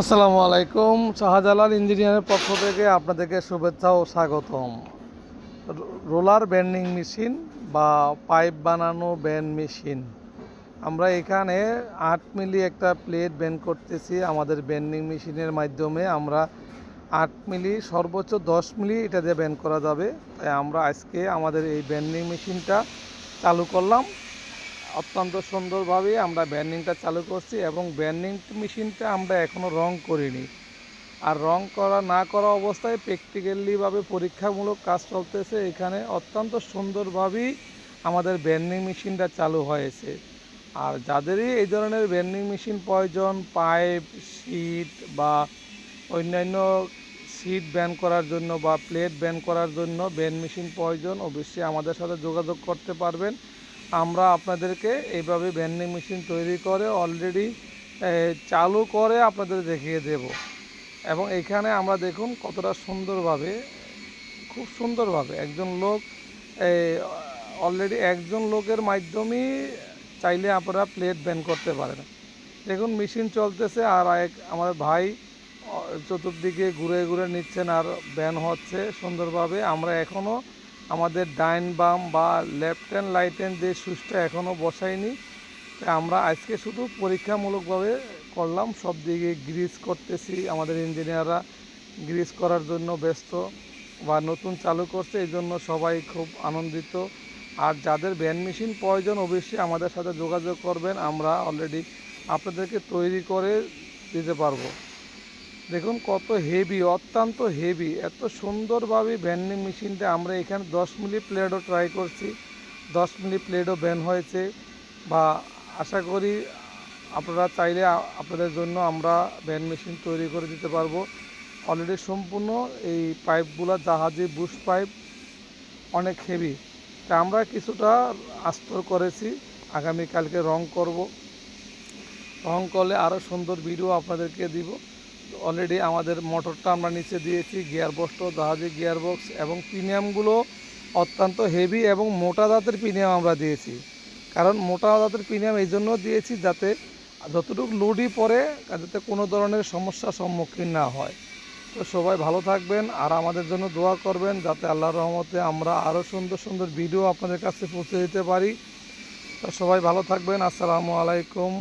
আসসালামু আলাইকুম। শাহজালাল ইঞ্জিনিয়ারের পক্ষ থেকে আপনাদেরকে শুভেচ্ছা ও স্বাগতম। রোলার ব্যান্ডিং মেশিন বা পাইপ বানানো ব্যান্ড মেশিন। আমরা এখানে আট মিলি একটা প্লেট ব্যান্ড করতেছি। আমাদের ব্যান্ডিং মেশিনের মাধ্যমে আমরা আট মিলি, সর্বোচ্চ দশ মিলি এটা দিয়ে ব্যান্ড করা যাবে। তাই আমরা আজকে আমাদের এই ব্যান্ডিং মেশিনটা চালু করলাম। অত্যন্ত সুন্দরভাবে আমরা ব্যান্ডিংটা চালু করছি এবং ব্যান্ডিং মেশিনটা আমরা এখনও রং করিনি। আর রং করা, না করা অবস্থায় প্র্যাকটিক্যালিভাবে পরীক্ষামূলক কাজ চলতেছে। এখানে অত্যন্ত সুন্দরভাবেই আমাদের ব্যান্ডিং মেশিনটা চালু হয়েছে। আর যাদেরই এই ধরনের ব্যান্ডিং মেশিন প্রয়োজন, পাইপ শিট বা অন্যান্য সিট ব্যান করার জন্য বা প্লেট ব্যান করার জন্য ব্যান্ড মেশিন প্রয়োজন, অবশ্যই আমাদের সাথে যোগাযোগ করতে পারবেন। আমরা আপনাদেরকে এইভাবে ব্যান্ডিং মেশিন তৈরি করে অলরেডি চালু করে আপনাদের দেখিয়ে দেব। এবং এখানে আমরা দেখুন কতটা সুন্দরভাবে, খুব সুন্দরভাবে একজন লোক অলরেডি একজন লোকের মাধ্যমেই চাইলে আপনারা প্লেট ব্যান করতে পারেন। দেখুন মেশিন চলতেছে আর এক আমাদের ভাই চতুর্দিকে ঘুরে ঘুরে নিচ্ছেন আর ব্যান হচ্ছে সুন্দরভাবে। আমরা এখনও আমাদের ডাইন বাম বা লেফট হ্যান্ড, রাইট হ্যান্ড যে সুইচটা এখনও বসাইনি তাই আমরা আজকে শুধু পরীক্ষামূলকভাবে করলাম, সব দিকে গ্রিস করতেছি। আমাদের ইঞ্জিনিয়াররা গ্রিস করার জন্য ব্যস্ত বা নতুন চালু করছে, এই জন্য সবাই খুব আনন্দিত। আর যাদের ব্যান্ড মেশিন প্রয়োজন অবশ্যই আমাদের সাথে যোগাযোগ করবেন, আমরা অলরেডি আপনাদেরকে তৈরি করে দিতে পারব। দেখুন কত হেভি অত্যন্ত হেভি এত সুন্দরভাবে ব্যান্ডিং মেশিনটা আমরা এখানে দশ মিলি প্লেটও ট্রাই করছি। দশ মিলি প্লেটও ব্যান হয়েছে বা আশা করি আপনারা চাইলে আপনাদের জন্য আমরা ব্যান্ড মেশিন তৈরি করে দিতে পারব। অলরেডি সম্পূর্ণ এই পাইপগুলো জাহাজি বুশ পাইপ অনেক হেভি তা আমরা কিছুটা আস্তর করেছি, আগামীকালকে রং করব। রং করলে আরও সুন্দর ভিডিও আপনাদেরকে দিব। অলরেডি আমাদের মোটরটা আমরা নিচে দিয়েছি গিয়ার বক্সটাও জাহাজে গিয়ার বক্স এবং প্রিমিয়ামগুলো অত্যন্ত হেভি এবং মোটা জাতের প্রিমিয়াম আমরা দিয়েছি। কারণ মোটা জাতের প্রিমিয়াম এই জন্য দিয়েছি যাতে যতটুকু লোডই পড়ে যাতে কোনো ধরনের সমস্যার সম্মুখীন না হয়। তো সবাই ভালো থাকবেন আর আমাদের জন্য দোয়া করবেন যাতে আল্লাহর রহমতে আমরা আরও সুন্দর সুন্দর ভিডিও আপনাদের কাছে পৌঁছে দিতে পারি। তো সবাই ভালো থাকবেন। আসসালামু আলাইকুম।